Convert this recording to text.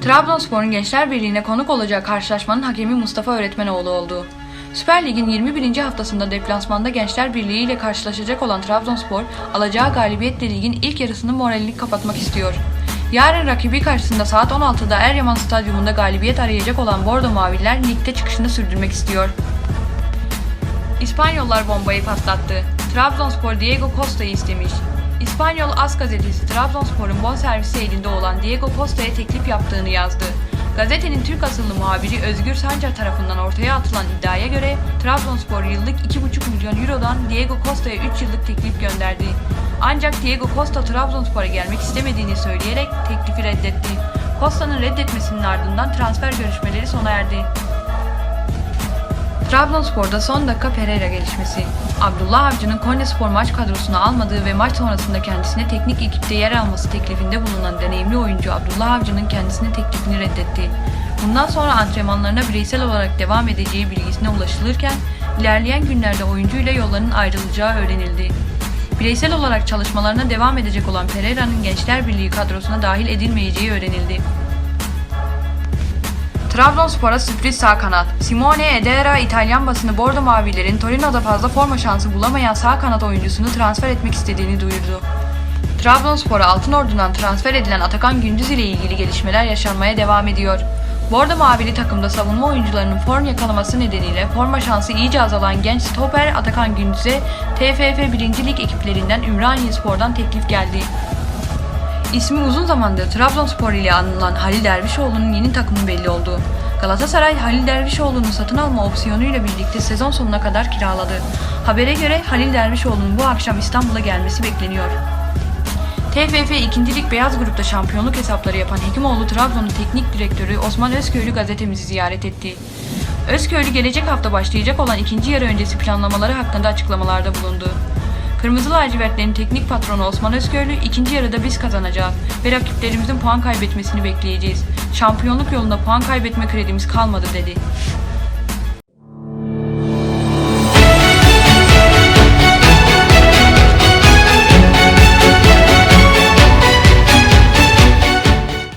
Trabzonspor'un Gençler Birliği'ne konuk olacağı karşılaşmanın hakemi Mustafa Öğretmenoğlu oldu. Süper Lig'in 21. haftasında deplasmanda Gençler Birliği ile karşılaşacak olan Trabzonspor, alacağı galibiyetle ligin ilk yarısını moralini kapatmak istiyor. Yarın rakibi karşısında saat 16'da Eryaman Stadyumunda galibiyet arayacak olan Bordo Maviller ligde çıkışını sürdürmek istiyor. İspanyollar bombayı patlattı. Trabzonspor Diego Costa'yı istemiş. İspanyol As gazetesi Trabzonspor'un bonservisi elinde olan Diego Costa'ya teklif yaptığını yazdı. Gazetenin Türk asıllı muhabiri Özgür Sancar tarafından ortaya atılan iddiaya göre Trabzonspor yıllık 2,5 milyon eurodan Diego Costa'ya 3 yıllık teklif gönderdi. Ancak Diego Costa Trabzonspor'a gelmek istemediğini söyleyerek teklifi reddetti. Costa'nın reddetmesinin ardından transfer görüşmeleri sona erdi. Trabzonspor'da son dakika Pereira gelişmesi. Abdullah Avcı'nın Konyaspor maç kadrosuna almadığı ve maç sonrasında kendisine teknik ekipte yer alması teklifinde bulunan deneyimli oyuncu Abdullah Avcı'nın kendisine teklifini reddetti. Bundan sonra antrenmanlarına bireysel olarak devam edeceği bilgisine ulaşılırken ilerleyen günlerde oyuncuyla yollarının ayrılacağı öğrenildi. Bireysel olarak çalışmalarına devam edecek olan Pereira'nın Gençler Birliği kadrosuna dahil edilmeyeceği öğrenildi. Trabzonspor'a sürpriz sağ kanat. Simone Edera İtalyan basını Bordo Mavilerin Torino'da fazla forma şansı bulamayan sağ kanat oyuncusunu transfer etmek istediğini duyurdu. Trabzonspor'a Altın Ordu'dan transfer edilen Atakan Gündüz ile ilgili gelişmeler yaşanmaya devam ediyor. Bordo Mavili takımda savunma oyuncularının form yakalaması nedeniyle forma şansı iyice azalan genç stoper Atakan Gündüz'e TFF 1. Lig ekiplerinden Ümraniyespor'dan teklif geldi. İsmi uzun zamandır Trabzonspor ile anılan Halil Dervişoğlu'nun yeni takımı belli oldu. Galatasaray Halil Dervişoğlu'nu satın alma opsiyonuyla birlikte sezon sonuna kadar kiraladı. Habere göre Halil Dervişoğlu'nun bu akşam İstanbul'a gelmesi bekleniyor. TFF 2. Lig Beyaz Grup'ta şampiyonluk hesapları yapan Hekimoğlu Trabzon'un teknik direktörü Osman Özköylü gazetemizi ziyaret etti. Özköylü gelecek hafta başlayacak olan ikinci yarı öncesi planlamaları hakkında açıklamalarda bulundu. Kırmızı lacivertlerin teknik patronu Osman Özköylü ikinci yarıda biz kazanacağız ve rakiplerimizin puan kaybetmesini bekleyeceğiz. Şampiyonluk yolunda puan kaybetme kredimiz kalmadı dedi.